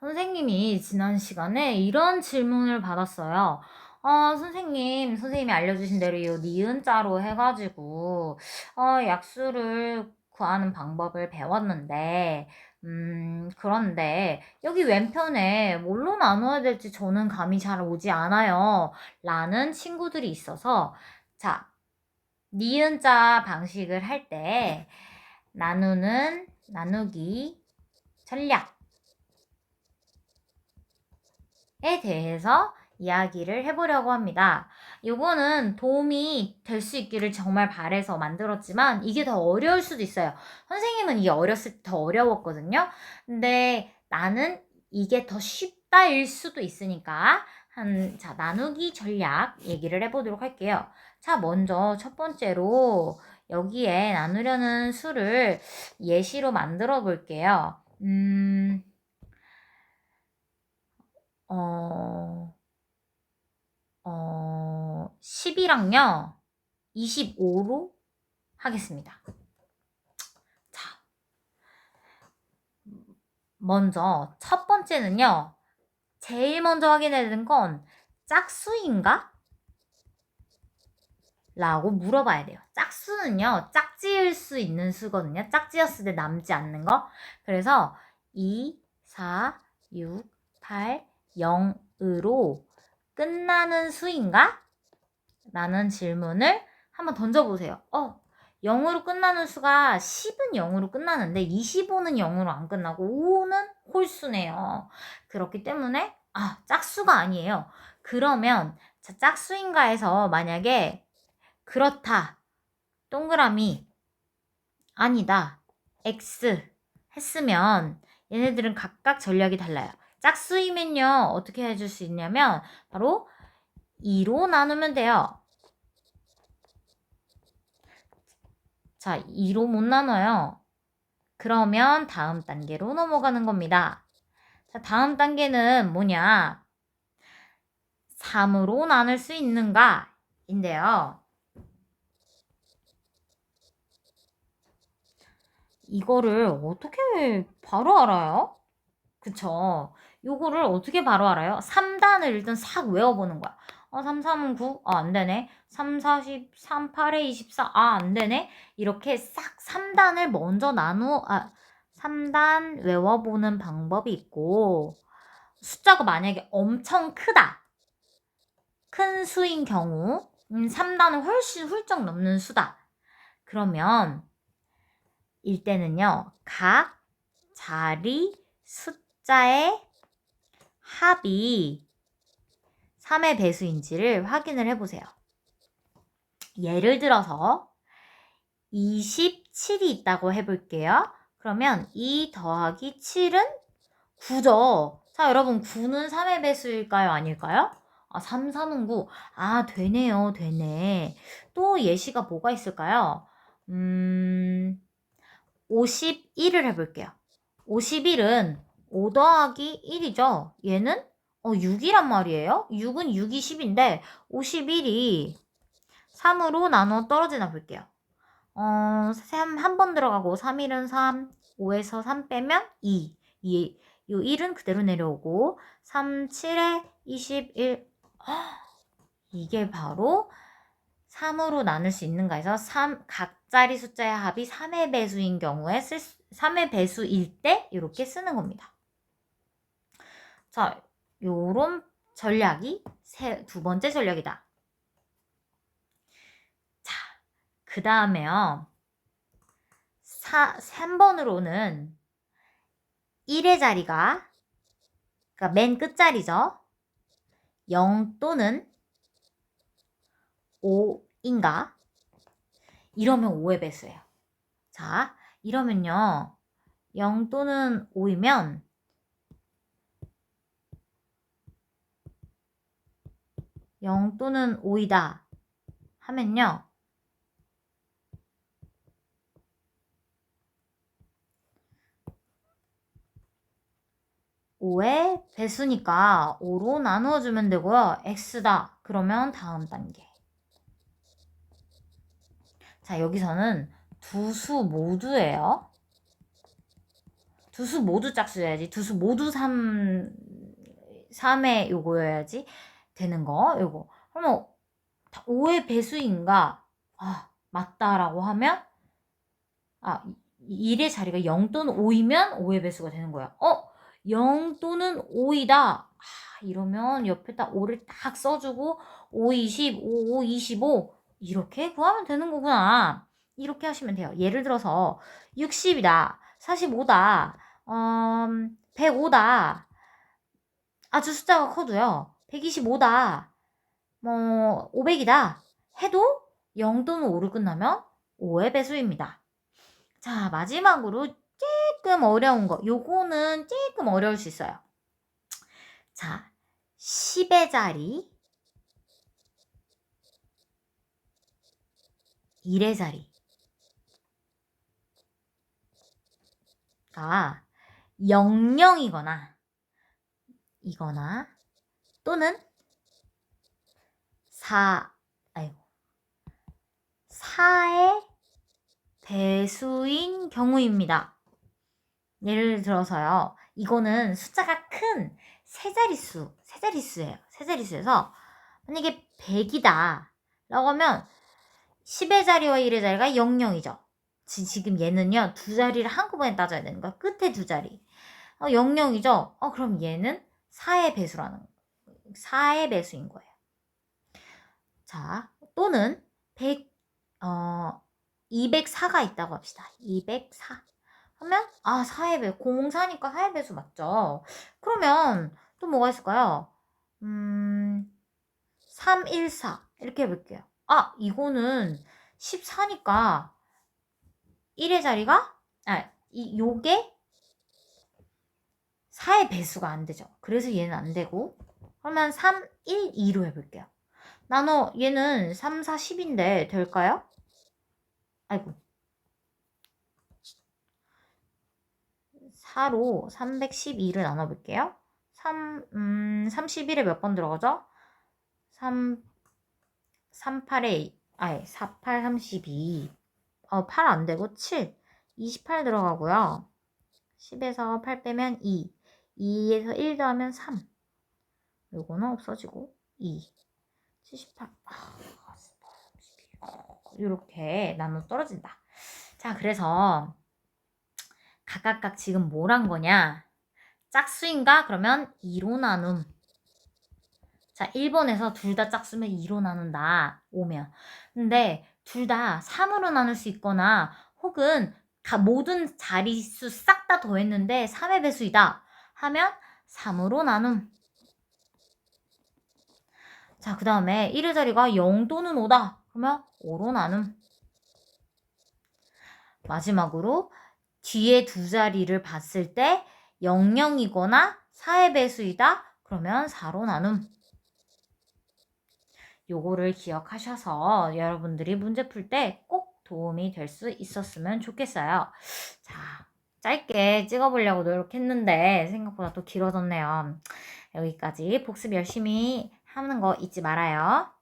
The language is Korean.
선생님이 지난 시간에 이런 질문을 받았어요. 어, 선생님, 선생님이 알려주신 대로 이 니은자로 해가지고, 어, 약수를 구하는 방법을 배웠는데, 음, 그런데 여기 왼편에 뭘로 나누어야 될지 저는 감이 잘 오지 않아요. 라는 친구들이 있어서, 자, 니은자 방식을 할 때, 나누는, 나누기, 전략. 에 대해서 이야기를 해보려고 합니다. 요거는 도움이 될 수 있기를 정말 바래서 만들었지만 이게 더 어려울 수도 있어요. 선생님은 이게 어렸을 때 더 어려웠거든요. 근데 나는 이게 더 쉽다일 수도 있으니까 한, 자, 나누기 전략 얘기를 해보도록 할게요. 자, 먼저 첫 번째로 여기에 나누려는 수를 예시로 만들어 볼게요. 음, 어, 어, 10이랑요, 25로 하겠습니다. 자, 먼저 첫 번째는요, 제일 먼저 확인해야 되는 건 짝수인가? 라고 물어봐야 돼요. 짝수는요, 짝지을 수 있는 수거든요. 짝지었을 때 남지 않는 거. 그래서 2, 4, 6, 8, 0으로 끝나는 수인가? 라는 질문을 한번 던져보세요. 어, 0으로 끝나는 수가 10은 0으로 끝나는데 25는 0으로 안 끝나고 5는 홀수네요. 그렇기 때문에 아, 짝수가 아니에요. 그러면 자, 짝수인가 해서 만약에 그렇다. 동그라미 아니다. X 했으면 얘네들은 각각 전략이 달라요. 짝수이면요. 어떻게 해줄 수 있냐면 바로 2로 나누면 돼요. 자, 2로 못 나눠요. 그러면 다음 단계로 넘어가는 겁니다. 자, 다음 단계는 뭐냐? 3으로 나눌 수 있는가? 인데요. 이거를 어떻게 바로 알아요? 그쵸. 요거를 어떻게 바로 알아요? 3단을 일단 싹 외워보는 거야. 어, 3, 3은 9? 아, 안 되네. 3, 4, 10, 3, 8에 24. 아, 안 되네. 이렇게 싹 3단을 먼저 나누, 아, 3단 외워보는 방법이 있고, 숫자가 만약에 엄청 크다. 큰 수인 경우, 음, 3단은 훨씬 훌쩍 넘는 수다. 그러면, 일 때는요, 각 자리 숫자의 합이 3의 배수인지를 확인을 해보세요. 예를 들어서 27이 있다고 해볼게요. 그러면 2 더하기 7은 9죠. 자, 여러분 9는 3의 배수일까요? 아닐까요? 아, 3, 3은 9. 아, 되네요. 되네. 또 예시가 뭐가 있을까요? 음, 51을 해볼게요. 51은 5 더하기 1이죠. 얘는 어, 6이란 말이에요. 6은 6이 10인데 51이 3으로 나눠 떨어지나 볼게요. 어, 3 한 번 들어가고 3일은 3, 5에서 3 빼면 2. 2. 요 1은 그대로 내려오고 3, 7에 21. 허, 이게 바로 3으로 나눌 수 있는가 해서 3, 각자리 숫자의 합이 3의 배수인 경우에 쓸, 3의 배수일 때 이렇게 쓰는 겁니다. 자, 요런 전략이 세, 두 번째 전략이다. 자, 그 다음에요. 3번으로는 1의 자리가, 그러니까 맨 끝자리죠. 0 또는 5인가? 이러면 5의 배수예요. 자, 이러면요. 0 또는 5이면 0 또는 5이다 하면요. 오의 배수니까 5로 나누어 주면 되고요. x다. 그러면 다음 단계. 자, 여기서는 두 수 모두예요. 두 수 모두 짝수여야지. 두 수 모두 3, 3의 요거여야지 되는 거. 요거. 그러면 5의 배수인가? 아, 맞다라고 하면 아, 1의 자리가 0 또는 5이면 5의 배수가 되는 거야. 어? 0 또는 5이다. 아, 이러면 옆에다 5를 딱 써주고 5, 20, 5, 5, 25 이렇게 구하면 되는 거구나. 이렇게 하시면 돼요. 예를 들어서 60이다, 45다, 음, 105다. 아주 숫자가 커도요. 125다, 뭐 500이다 해도 0 또는 5를 끝나면 5의 배수입니다. 자, 마지막으로 조금 어려운 거. 요거는 조금 어려울 수 있어요. 자, 10의 자리, 1의 자리. 가 00이거나 이거나 또는 4 아이고 4의 배수인 경우입니다. 예를 들어서요. 이거는 숫자가 큰 세 자릿수, 세 자릿수예요. 세 자릿수에서 만약에 100이다 라고 하면 10의 자리와 1의 자리가 00이죠. 지 금 얘는요, 두 자리를 한꺼번에 따져야 되는 거야. 끝에 두 자리. 어, 00이죠? 어, 그럼 얘는 4의 배수라는, 4의 배수인 거예요. 자, 또는 100, 어, 204가 있다고 합시다. 204. 하면, 아, 4의 배, 04니까 4의 배수 맞죠? 그러면 또 뭐가 있을까요? 음, 314. 이렇게 해볼게요. 아, 이거는 14니까 1의 자리가, 아, 이, 요게 4의 배수가 안 되죠. 그래서 얘는 안 되고. 그러면 3, 1, 2로 해볼게요. 나눠, 얘는 3, 4, 10인데 될까요? 아이고. 4로 312를 나눠볼게요. 3, 음, 31에 몇 번 들어가죠? 3, 38에, 아니, 4, 8, 32. 어, 8 안 되고 7. 28 들어가고요. 10에서 8 빼면 2. 2에서 1 더하면 3. 요거는 없어지고 2. 78. 이렇게 나눠 떨어진다. 자, 그래서 각각각 지금 뭘 한 거냐? 짝수인가? 그러면 2로 나눔. 자, 1번에서 둘 다 짝수면 2로 나눈다. 오면. 근데 둘 다 3으로 나눌 수 있거나 혹은 모든 자릿수 싹 다 더했는데 3의 배수이다. 하면 3으로 나눔. 자, 그 다음에 1의 자리가 0 또는 5다. 그러면 5로 나눔. 마지막으로 뒤에 두 자리를 봤을 때 00이거나 4의 배수이다. 그러면 4로 나눔. 요거를 기억하셔서 여러분들이 문제 풀 때 꼭 도움이 될 수 있었으면 좋겠어요. 자, 짧게 찍어보려고 노력했는데 생각보다 또 길어졌네요. 여기까지 복습 열심히 하는 거 잊지 말아요.